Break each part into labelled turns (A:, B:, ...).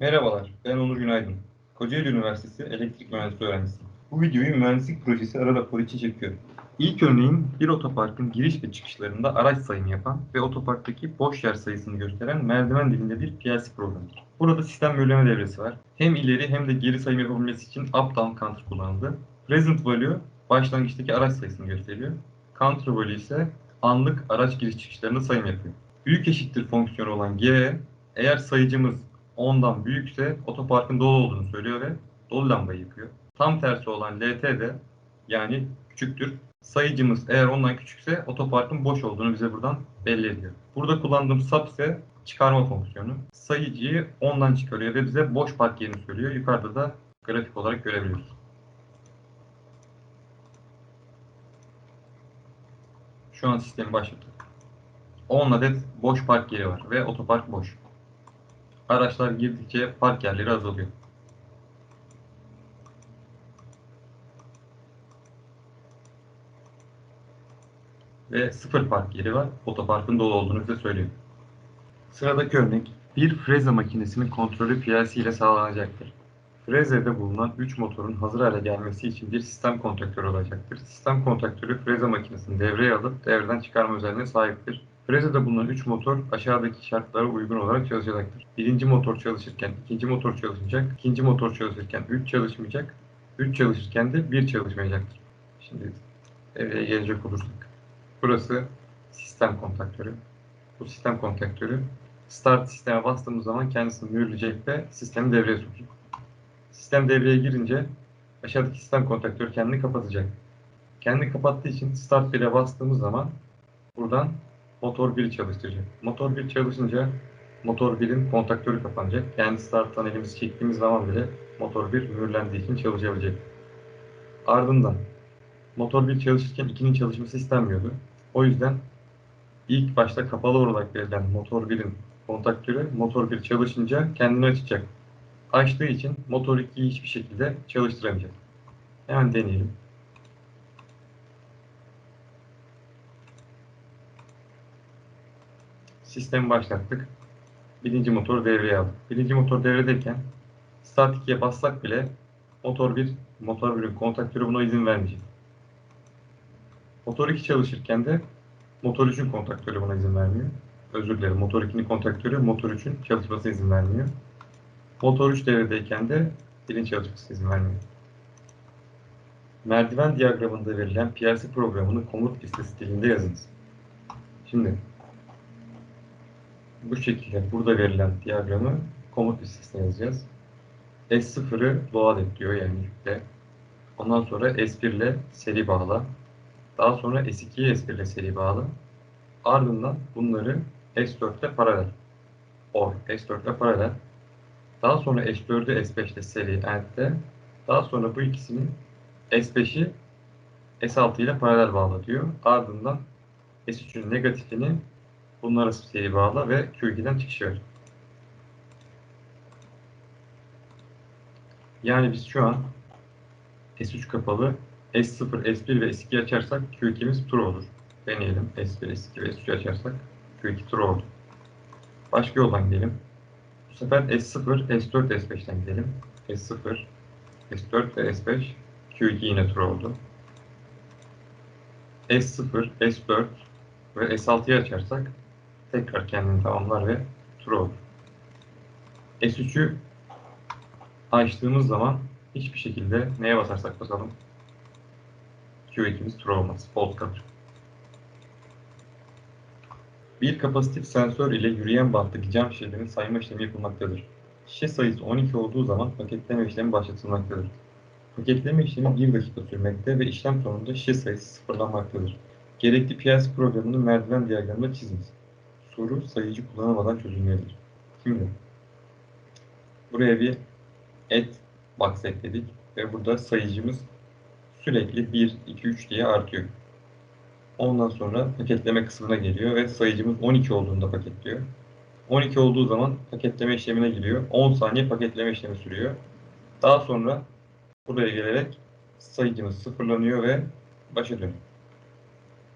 A: Merhabalar, ben Onur Günaydın. Kocaeli Üniversitesi Elektrik Mühendisliği öğrencisiyim. Bu videoyu mühendislik projesi ara raporu için çekiyorum. İlk örneğim bir otoparkın giriş ve çıkışlarında araç sayımı yapan ve otoparktaki boş yer sayısını gösteren merdiven dilinde bir PLC programıdır. Burada sistem bölümleme devresi var. Hem ileri hem de geri sayım yapabilmesi için up-down counter kullanıldı. Present value başlangıçtaki araç sayısını gösteriyor. Counter value ise anlık araç giriş çıkışlarını sayım yapıyor. Büyük eşittir fonksiyonu olan G eğer sayıcımız 10'dan büyükse otoparkın dolu olduğunu söylüyor ve dolu lambayı yakıyor. Tam tersi olan LT de yani küçüktür. Sayıcımız eğer ondan küçükse otoparkın boş olduğunu bize buradan belli ediyor. Burada kullandığım sub ise çıkarma fonksiyonu. Sayıcıyı 10'dan çıkarıyor ve bize boş park yerini söylüyor. Yukarıda da grafik olarak görebiliyoruz. Şu an sistemi başlattık. 10 adet boş park yeri var ve otopark boş. Araçlar girdikçe park yerleri azalıyor. Ve sıfır park yeri var. Otoparkın dolu olduğunu bize söylüyor. Sıradaki örnek bir freze makinesinin kontrolü PLC ile sağlanacaktır. Frezede bulunan 3 motorun hazır hale gelmesi için bir sistem kontaktörü olacaktır. Sistem kontaktörü freze makinesini devreye alıp devreden çıkarma özelliğine sahiptir. Frezede bulunan 3 motor aşağıdaki şartlara uygun olarak çalışacaktır. Birinci motor çalışırken ikinci motor çalışmayacak, ikinci motor çalışırken 3 çalışmayacak, 3 çalışırken de 1 çalışmayacaktır. Şimdi devreye gelecek olursak. Burası sistem kontaktörü. Bu sistem kontaktörü start sisteme bastığımız zaman kendisini mühürleyecek ve sistemi devreye sokacak. Sistem devreye girince aşağıdaki sistem kontaktörü kendini kapatacak. Kendini kapattığı için start 1'e bastığımız zaman buradan motor 1'i çalıştıracak. Motor 1 çalışınca motor 1'in kontaktörü kapanacak. Yani starttan elimizi çektiğimiz zaman bile motor 1 mühürlendiği için çalışabilecek. Ardından motor 1 çalışırken 2'nin çalışması istenmiyordu. O yüzden ilk başta kapalı olarak verilen motor 1'in kontaktörü motor 1 çalışınca kendini açacak. Açtığı için motor 2'yi hiçbir şekilde çalıştıramayacak. Hemen deneyelim. Sistemi başlattık. Birinci motor devreye aldık. Birinci motor devredeyken start 2'ye bassak bile motor 1, motor 1'in kontaktörü buna izin vermeyecek. Motor 2 çalışırken de motor 3'ün kontaktörü buna izin vermiyor. Özür dilerim. Motor 2'nin kontaktörü motor 3'ün çalışmasına izin vermiyor. Motor 3 devredeyken de pilin çalışmasına izin vermiyor. Merdiven diyagramında verilen PLC programını komut listesi dilinde yazınız. Şimdi bu şekilde burada verilen diyagramı komut listesine yazacağız. S0'ı load et diyor yani yükle. Ondan sonra S1 ile seri bağla. Daha sonra S2'yi S1 ile seri bağla. Ardından bunları S4 ile paralel. Or S4 ile paralel. Daha sonra S4'ü S5 ile seri end'de. Daha sonra bu ikisini S5'i S6 ile paralel bağla diyor. Ardından S3'ün negatifini bunlara seri bağla ve Q2'den çıkış ver. Yani biz şu an S3 kapalı, S0, S1 ve S2 açarsak Q2'miz true olur. Deneyelim. S1, S2 ve S3 açarsak Q2 true oldu. Başka yoldan gidelim. Bu sefer S0, S4, S5'ten gidelim. S0, S4 ve S5 Q2 yine true oldu. S0, S4 ve S6'yı açarsak tekrar kendini tamamlar ve true olur. S3'ü açtığımız zaman hiçbir şekilde neye basarsak basalım Q2'miz true olmaz. False kalır. Bir kapasitif sensör ile yürüyen banttaki cam şişelerin sayma işlemi yapılmaktadır. Şişe sayısı 12 olduğu zaman paketleme işlemi başlatılmaktadır. Paketleme işlemi 1 dakika sürmekte ve işlem sonunda şişe sayısı sıfırlanmaktadır. Gerekli PLC programını merdiven diyagramında çiziniz. Soru sayıcı kullanılmadan çözülmelidir. Şimdi buraya bir et box ekledik ve burada sayıcımız sürekli 1, 2, 3 diye artıyor. Ondan sonra paketleme kısmına geliyor ve sayıcımız 12 olduğunda paketliyor. 12 olduğu zaman paketleme işlemine giriyor. 10 saniye paketleme işlemi sürüyor. Daha sonra buraya gelerek sayıcımız sıfırlanıyor ve başa dönüyor.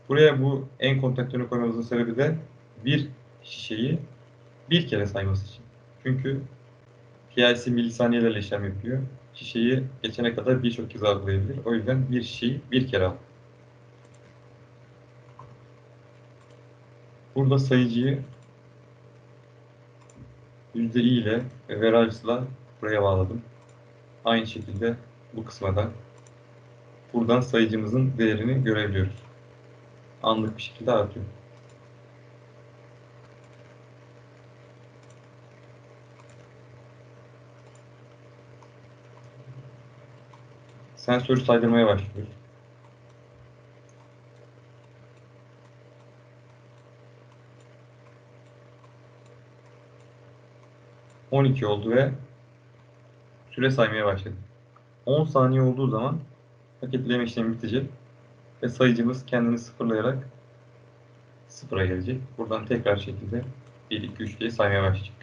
A: Buraya bu en kontaktörünü koymamızın sebebi de bir şişeyi bir kere sayması için. Çünkü PLC milisaniyelerle işlem yapıyor. Şişeyi geçene kadar birçok kez algılayabilir. O yüzden bir şişeyi bir kere al. Burada sayıcıyı i ile ve varajla buraya bağladım. Aynı şekilde bu kısma da buradan sayıcımızın değerini görebiliyoruz. Anlık bir şekilde artıyor. Sensörü saydırmaya başlıyoruz. ...12 oldu ve süre saymaya başladı. 10 saniye olduğu zaman paketleme işlemi bitecek ve sayıcımız kendini sıfırlayarak sıfıra gelecek. Buradan tekrar şekilde 1, 2, 3 diye saymaya başlayacak.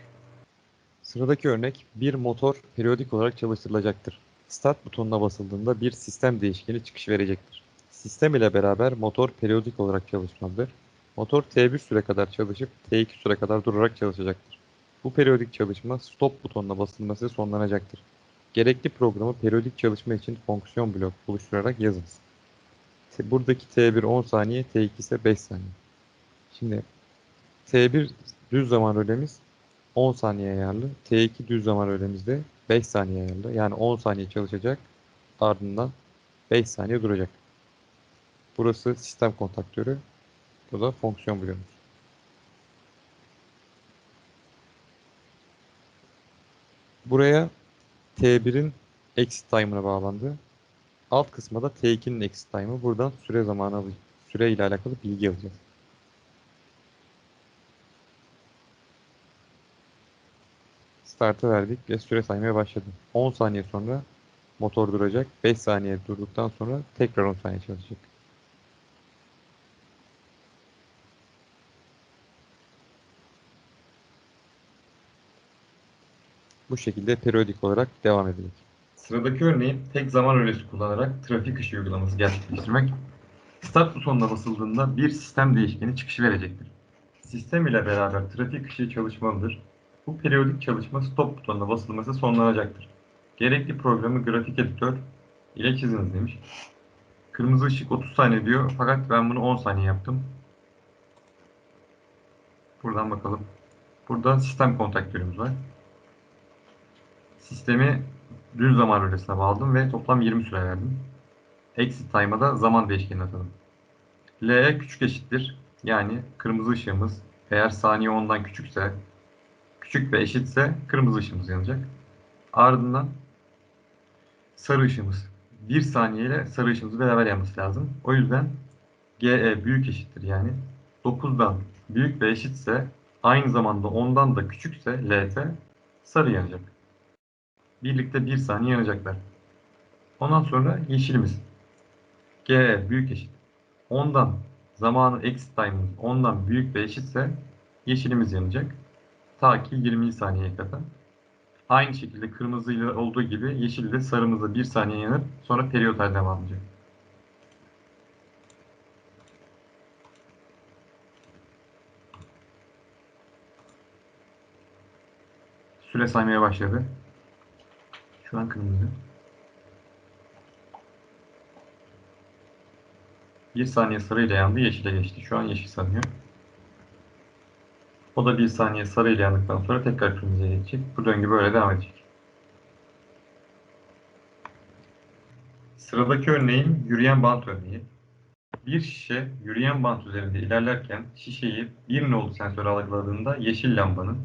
B: Sıradaki örnek bir motor periyodik olarak çalıştırılacaktır. Start butonuna basıldığında bir sistem değişkeni çıkış verecektir. Sistem ile beraber motor periyodik olarak çalışmalıdır. Motor T1 süre kadar çalışıp T2 süre kadar durarak çalışacaktır. Bu periyodik çalışma stop butonuna basılması sonlanacaktır. Gerekli programı periyodik çalışma için fonksiyon blok oluşturarak yazınız. Buradaki T1 10 saniye, T2 ise 5 saniye. Şimdi T1 düz zaman rölemiz 10 saniye ayarlı. T2 düz zaman rölemizde 5 saniye ayarlı. Yani 10 saniye çalışacak. Ardından 5 saniye duracak. Burası sistem kontaktörü. Bu da fonksiyon bloğumuz. Buraya T1'in exit time'ına bağlandı. Alt kısma da T2'nin exit time'ı. Buradan süre zamanı. Süre ile alakalı bilgi alacağız. Startı verdik ve süre saymaya başladı. 10 saniye sonra motor duracak. 5 saniye durduktan sonra tekrar 10 saniye çalışacak. Bu şekilde periyodik olarak devam edecek.
A: Sıradaki örneği tek zaman rölesi kullanarak trafik ışığı uygulaması gerçekleştirmek. Start butonuna basıldığında bir sistem değişkeni çıkışı verecektir. Sistem ile beraber trafik ışığı çalışmalıdır. Bu periyodik çalışma stop butonuna basılması sonlanacaktır. Gerekli programı grafik editör ile çiziniz demiş. Kırmızı ışık 30 saniye diyor fakat ben bunu 10 saniye yaptım. Buradan bakalım. Burada sistem kontaktörümüz var. Sistemi düz zaman rölesine bağladım ve toplam 20 süre verdim. Exit time'a da zaman değişkenini atadım. L'ye küçük eşittir. Yani kırmızı ışığımız eğer saniye 10'dan küçükse küçük ve eşitse kırmızı ışığımız yanacak. Ardından sarı ışığımız 1 saniye ile sarı ışığımız beraber yanması lazım. O yüzden GE büyük eşittir yani 9'dan büyük ve eşitse aynı zamanda 10'dan da küçükse LT sarı yanacak. Birlikte 1 saniye yanacaklar. Ondan sonra yeşilimiz. GE büyük eşit. 10'dan zamanı exit time'ımız 10'dan büyük ve eşitse yeşilimiz yanacak. Ta ki 20 saniyeye kadar. Aynı şekilde kırmızıyla olduğu gibi yeşil de sarımızda 1 saniye yanıp sonra periyot haline devam edecek. Süre saymaya başladı. Şu an kırmızı. Bir saniye sarıyla yandı, yeşile geçti. Şu an yeşil sanıyor. O da bir saniye sarıyla yandıktan sonra tekrar kırmızıya geçecek. Bu döngü böyle devam edecek. Sıradaki örneğin yürüyen bant örneği. Bir şişe yürüyen bant üzerinde ilerlerken şişeyi bir nolu sensör algıladığında yeşil lambanın,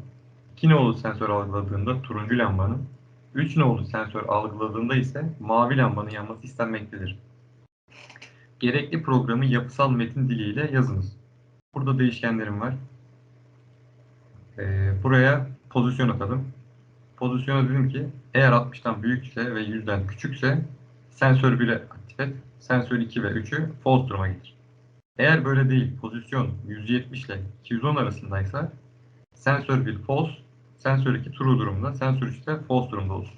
A: iki nolu sensör algıladığında turuncu lambanın, 3 nolu sensör algıladığında ise mavi lambanın yanması istenmektedir. Gerekli programı yapısal metin diliyle yazınız. Burada değişkenlerim var. Ee, buraya pozisyon atadım. Pozisyona dedim ki eğer 60'tan büyükse ve 100'den küçükse sensör 1'e aktif et. Sensör 2 ve 3'ü false duruma getir. Eğer böyle değil pozisyon 170 ile 210 arasındaysa sensör 1 false, sensör 2 true durumda, sensör 3 de false durumda olsun.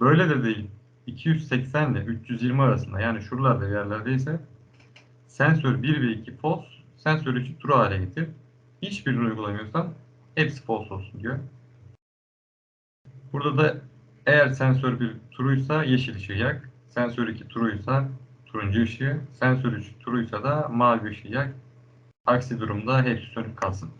A: Böyle de değil. 280 ile 320 arasında yani şuralarda yerlerdeyse sensör 1 ve 2 false, sensör 3'ü true hale getir. Hiçbirini uygulamıyorsan hepsi false olsun diyor. Burada da eğer sensör 1 turuysa yeşil ışığı yak, sensör 2 turuysa turuncu ışığı, sensör 3 turuysa da mavi ışığı yak. Aksi durumda hepsi sönük kalsın.